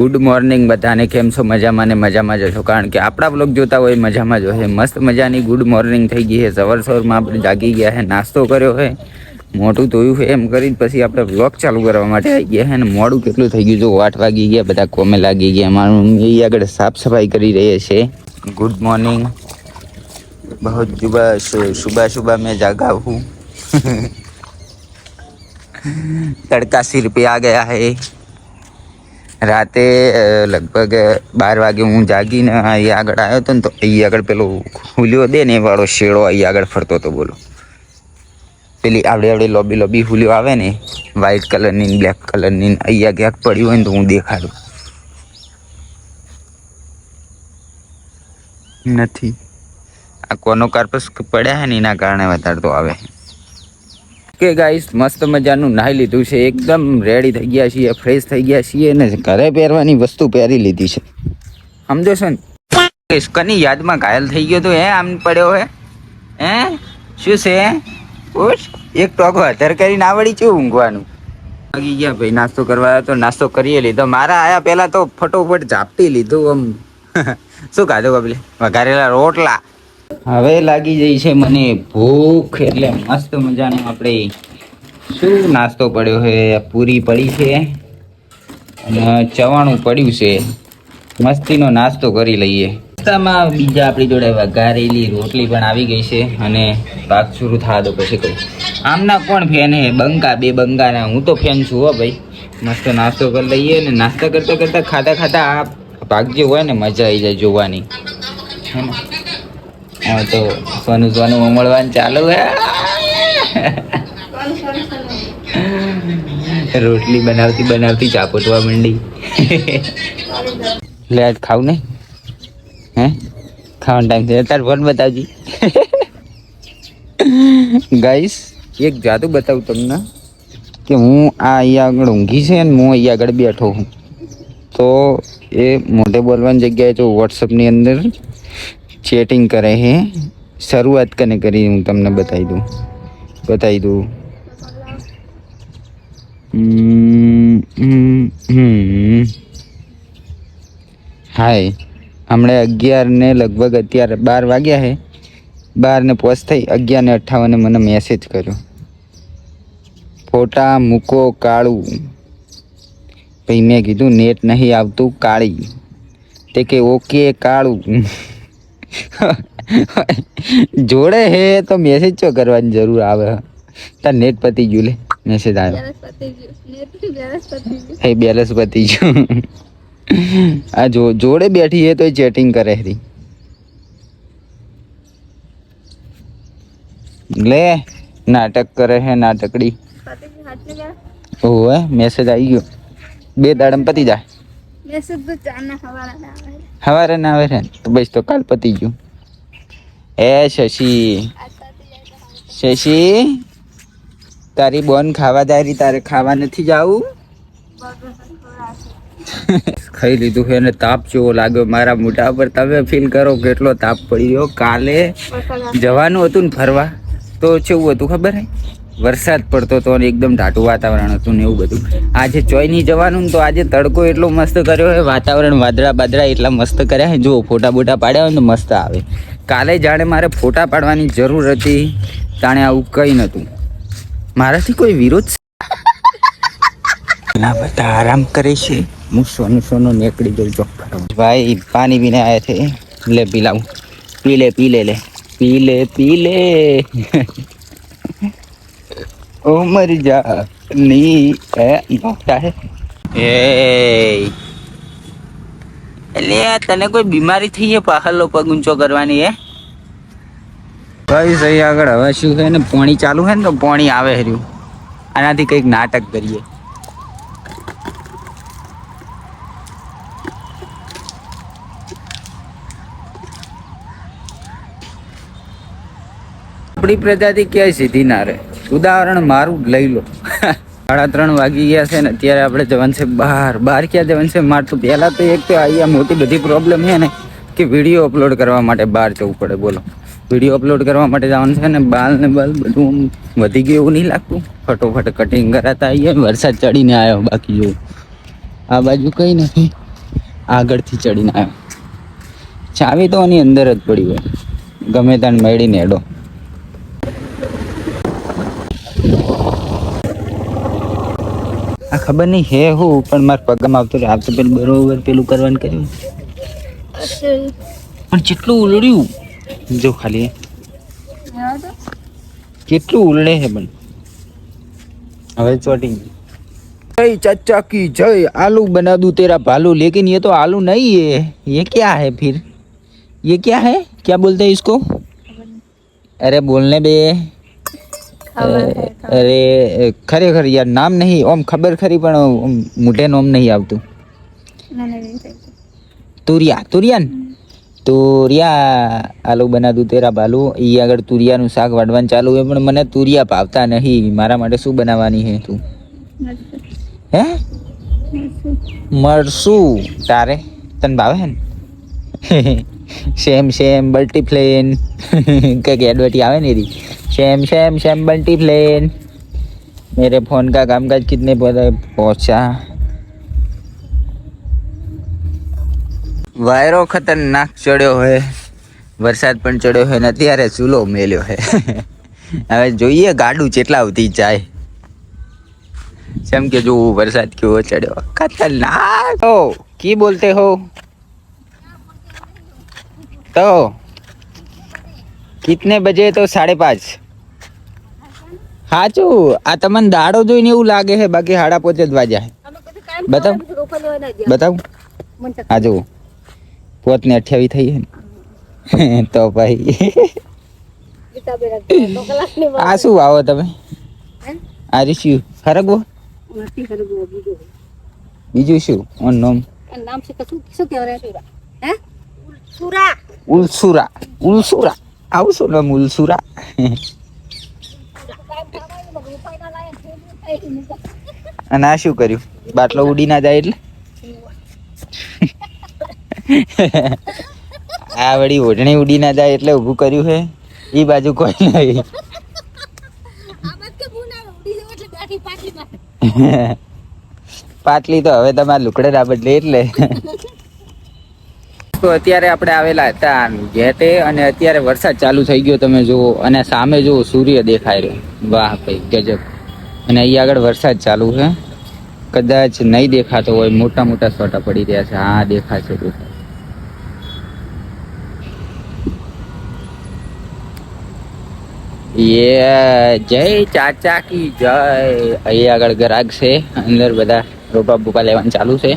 Good morning બધાને. કેમ છો? મજામાં ને મજામાં જશો કારણ કે આપણા બ્લોગ જોતા હોય મજામાં જ હોય. મસ્ત મજાની ગુડ મોર્નિંગ થઈ ગઈ છે. સવાર સવારમાં આપણે જાગી ગયા છે, નાસ્તો કર્યો છે મોટું ધોયું છે, એમ કરી પછી આપણે બ્લોગ ચાલુ કરવા માટે આવી ગયા છે અને મોડું કેટલું થઈ ગયું જો આઠ વાગી ગયા, બધા કોમે લાગી ગયા. મારું મમ્મી આગળ સાફ સફાઈ કરી રહી છે. ગુડ મોર્નિંગ બહુ જુબા શુભા શુભા મેં જાગાવું. તડકા સિર पे आ गया રાતે લગભગ બાર વાગે હું જાગીને અહીં આગળ આવ્યો હતો ને તો અહીં આગળ પેલો હુલ્યો દે ને વાળો શેડો અહીં આગળ ફરતો હતો, બોલો. પેલી આવડે આવડે લોબી લોબી હુલ્યો આવે ને વ્હાઈટ કલરની બ્લેક કલરની અહીંયા ક્યાંક પડ્યું હોય ને તો હું દેખાડું. નથી. આ કોનો કાર્પસ પડ્યા છે ને એના કારણે વધારે તો આવે. કે ગાઈસ મસ્ત મજાનું નાહી લીધું છે. એકદમ રેડી થઈ ગયા છીએ ફ્રેશ થઈ ગયા છીએ ને ઘરે પહેરવાની વસ્તુ પહેરી લીધી છે. સમજો છો ને? કની યાદમાં ઘાયલ થઈ ગયો તો, હે? આમ પડ્યો હે? હે? શું છે? ઉઠ. એક ટોકો હતર કરીને આવડી છું ઊંઘવાનું. વાગી ગયા ભાઈ, નાસ્તો કરવા તો નાસ્તો કરીએ લીધો. મારા આયા પહેલા તો ફટોફટ ઝાપટી લીધું આમ. શું ખાધું કબલે વઘારેલા રોટલા. હવે લાગી જઈ છે મને ભૂખ એટલે મસ્ત મજાનું આપણે શું નાસ્તો પડ્યો છે? પૂરી પડી છે અને ચવાણું પડ્યું છે. મસ્તીનો નાસ્તો કરી લઈએ. નાસ્તામાં બીજા આપણી જોડે વઘારેલી રોટલી પણ આવી ગઈ છે અને પાક શરૂ થવા દો પછી કહું આમના કોણ ફેન હે? બંકા, બે બંગાના હું તો ફેન છું હો ભાઈ. મસ્ત નાસ્તો કરી લઈએ અને નાસ્તા કરતા કરતા ખાતા ખાતા આ ભાગ જે હોય ને મજા આવી જાય જોવાની. હે ને? હા તો સોનું સોનું ઉમળવાનું ચાલુ હે. રોટલી બનાવતી બનાવતી ચાપોટવા માંડી. લે આજ ખાવ નહીં? હે? ખાવાનો ટાઈમ છે તાર ફોન બતાવજી. ગાઈસ એક જાદુ બતાવું તમને કે હું આ અહીંયા આગળ ઊંઘી છે ને હું અહીંયા આગળ બેઠો છું. તો એ મોઢે બોલવાની જગ્યાએ જો વોટ્સઅપની અંદર ચેટિંગ કરે છે શરૂઆત કને કરી હું તમને બતાવી દઉં. બતાવી દઉં. હાય, હમણાં અગિયારને લગભગ અત્યારે બાર વાગ્યા છે બારને પોસ્ટ થઈ અગિયાર ને અઠ્ઠાવને મને મેસેજ કર્યો. ફોટા મૂકો કાળું. પછી મેં કીધું નેટ નહીં આવતું, કાળી. તે કે ઓકે કાળું. જોડે હે તો મેસેજ ચો કરવાની જરૂર આવે? તાર નેટ પતી ગયું લે મેસેજ આવ્યો. હે બેલેન્સ પતી ગયું. આ જો જોડે બેઠી હે તો ચેટિંગ કરે હરી. લે નાટક કરે હે નાટકડી. ઓહે મેસેજ આવી ગયો. બે દાડમ પતી જાય. હવારે ના આવે. છે તો બસ તો કાલ પતી ગયું. એ શશી. શશી, તારી બોન ખાવા દારી તારે ખાવા નથી જાવું? ખાઈ લીધું છે અને તાપ જેવો લાગ્યો. મારા મોઢા પર તમે ફીલ કરો કેટલો તાપ પડી રહ્યો કાલે જવાનું હતું ને ફરવા. તો કેવું હતું ખબર હે? વરસાદ પડતો હતો અને એકદમ ઢાટું વાતાવરણ હતું ને એવું બધું. આજે ચોય નહીં જવાનું તો આજે તડકો એટલો મસ્ત કર્યો હોય વાતાવરણ વાદળા બાદળા એટલા મસ્ત કર્યા જો ફોટા બોટા પાડ્યા હોય ને મસ્ત આવે. કાલે જાણે મારે ફોટા પાડવાની જરૂર હતી તાણે આવું કંઈ નહોતું. મારાથી કોઈ વિરોધ ના બધા આરામ કરે છે. હું સોનું સોનું નીકળી ગયું ચોક ભાઈ પાણી પીને આવ્યા છે. લે પી લાવું પી લે પી લે લે. પી લે પી લે. ઓ મર જા ની એ ભાગતા હે એ એટલે તને કોઈ બીમારી થઈ છે પાહલો પગ ઊંચો કરવાની હે ભાઈ સહી આગળ હવે શું છે ને પોણી ચાલુ છે ને તો પોણી આવે હર્યું આનાથી કંઈક નાટક કરીએ આપણી પ્રજાતિ ક્યાંય સીધી ના રહે। ઉદાહરણ મારું લઈ લો. સાડા ત્રણ વાગી ગયા છે ને, અત્યારે આપણે જવાનું છે બહાર. બહાર ક્યાં જવાનું છે મારે તો પહેલાં તો એક તો અહીંયા મોટી બધી પ્રોબ્લેમ છે ને, કે વીડિયો અપલોડ કરવા માટે બહાર જવું પડે. બોલો. વીડિયો અપલોડ કરવા માટે જવાનું છે ને, બાલ ને બાલ બધું વધી ગયું એવું નહીં લાગતું? ફટોફટ કટિંગ કરાતા આવીએ, વરસાદ ચડીને આવ્યો, બાકી જો આ બાજુ કંઈ નથી. આગળથી ચડીને આવ્યો. ચાવી તો એની અંદર જ પડી હોય. ગમે ત્યાં મેળીને હેડો. ખબર નહીં હે હું પણ મારા પગમાં આવતો રહે આવતો પેલું બરોબર પેલું કરવાનું કર્યું પણ કેટલું ઉલડ્યું જો ખાલી કેટલું ઉલડે છે પણ હવે ચોટી जय चाचा की जय आलू बना दूं तेरा भालू लेकिन ये तो आलू नहीं है ये क्या है फिर ये क्या है क्या बोलते हैं इसको अरे बोलने बे અરે ખરેખર યાર નામ નહીં ઓમ ખબર ખરી પણ મુઢે નોમ નહીં આવતું. તુરિયા તુરિયાન? તુરિયા આલુ બના દઉં તેરા બાલુ એ આગળ તુરિયાનું શાક વાડવાનું ચાલુ હોય પણ મને તુરિયા ભાવતા નહીં. મારા માટે શું બનાવવાની હે તું? હે? મળશું તારે? તને ભાવે હે ને? સેમ સેમ મલ્ટીપ્લેન કંઈક એડવર્ટી આવે ને રી सेम सेम सेम मल्टीप्लेन मेरे फोन का कामकाज कितने पर पहुंचा વાયરો ખતરનાક ચડ્યો હોય વરસાદ પણ ચડ્યો હોય ને અત્યારે ચૂલો મેલ્યો હે હવે જોઈએ ગાડું ચેટલા સુધી જાય જેમ કે જો વરસાદ કેવો ચડ્યો ખતરનાક હો કી બોલતે હો તો કિતને બજે તો સાડે પાંચ સાચું આ તમને દાડો જોઈને એવું લાગે છે બાકી સાડા પોતે જ વાગ્યા છે. બતાવ. બતાવ. આ જુઓ. પોત ને અઠ્યાવી થઈ છે ને. તો ભાઈ. આ શું વાવો તમે? આ રીસ્યું ફરકવો બીજું શું? ઓન નોમ. નામ છે કશું શું કહેવાય? હે? સુરા ઉલસુરા. ઉલસુરા. આવું શું નામ? ઉલસુરા. અને આ શું કર્યું? બાટલો ઉડી ના જાય એટલે? આ વળી ઓઢણી ઉડી ના જાય એટલે ઊભું કર્યું છે એ બાજુ કોઈ નહીં. પાટલી તો હવે તમારે લુકડે રાબડ લે એટલે. તો અત્યારે આપણે આવેલા હતા ઘેટે અને અત્યારે વરસાદ ચાલુ થઈ ગયો તમે જુઓ અને સામે જુઓ સૂર્ય દેખાય રહ્યો. વાહ ભાઈ ગજબ. અને અહીંયા આગળ વરસાદ ચાલુ છે. કદાચ નહીં દેખાતો હોય, મોટા મોટા સોટા પડી રહ્યા છે. હા, દેખાશે દેખાશે. યે જય ચાચા કી જય. અહીંયા આગળ ગ્રાહક છે. અંદર બધા રોપા બોપા લેવાનું ચાલુ છે.